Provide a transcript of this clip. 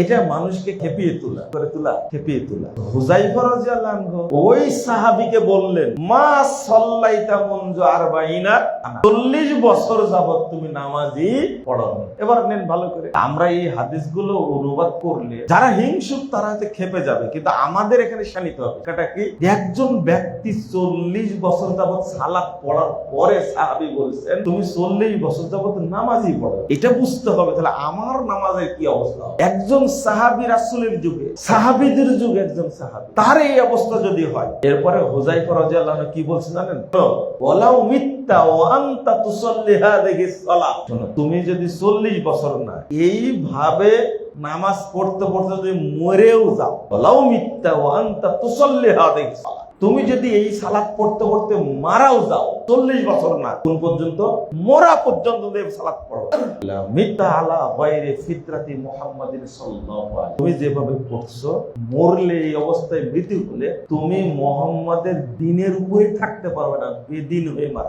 এটা মানুষকে খেপিয়ে তোলা, করে তোলা, খেপিয়ে তোলা। হুজাইফা রাদিয়াল্লাহু আনহু ওই সাহাবীকে বললেন, মা সাল্লাইতা মুনজু আরবাইনা? 40 বছর যাবত তুমি নামাজি পড়নি। এবার নেন ভালো করে। আমরা এই হাদিসগুলো অনুবাদ করলে যারা হিংসুক তারা হয়তো খেপে যাবে, কিন্তু আমাদের এখানে শানিত হবে। এটা কি? একজন ব্যক্তি চল্লিশ বছর যাবত সালাত পড়ার পরে সাহাবী বলছেন, তুমি চল্লিশ বছর যাবত নামাজি পড়ো এটা বুঝতে হবে, তাহলে আমার নামাজের কি অবস্থা একজন সাহাবী রাসুলের যুগে, সাহাবিদের যুগে একজন সাহাবি। তার এই অবস্থা যদি হয়, এরপরে হোজাই কি বলছে জানেন? বলাও তুমি যদি 40 বছর না এইভাবে নামাজ পড়তে পড়তে যদি মরেও যাও বলাও মিথ্যা ও আন্তা তুসল্লিহা দেখিস সালাহ তুমি যদি এই সালাত পড়তে পড়তে মারাও যাও, চল্লিশ বছর না, কোন পর্যন্ত? মরা পর্যন্ত সালাত পড়ো। মিথ্যা আলা বাইরে ফিতরাতি মুহাম্মাদিন তুমি যেভাবে পড়ছো, মরলে এই অবস্থায় মৃত্যু হলে তুমি মোহাম্মদের দিনের উপরে থাকতে পারবে না, বেদিন হয়ে মারা।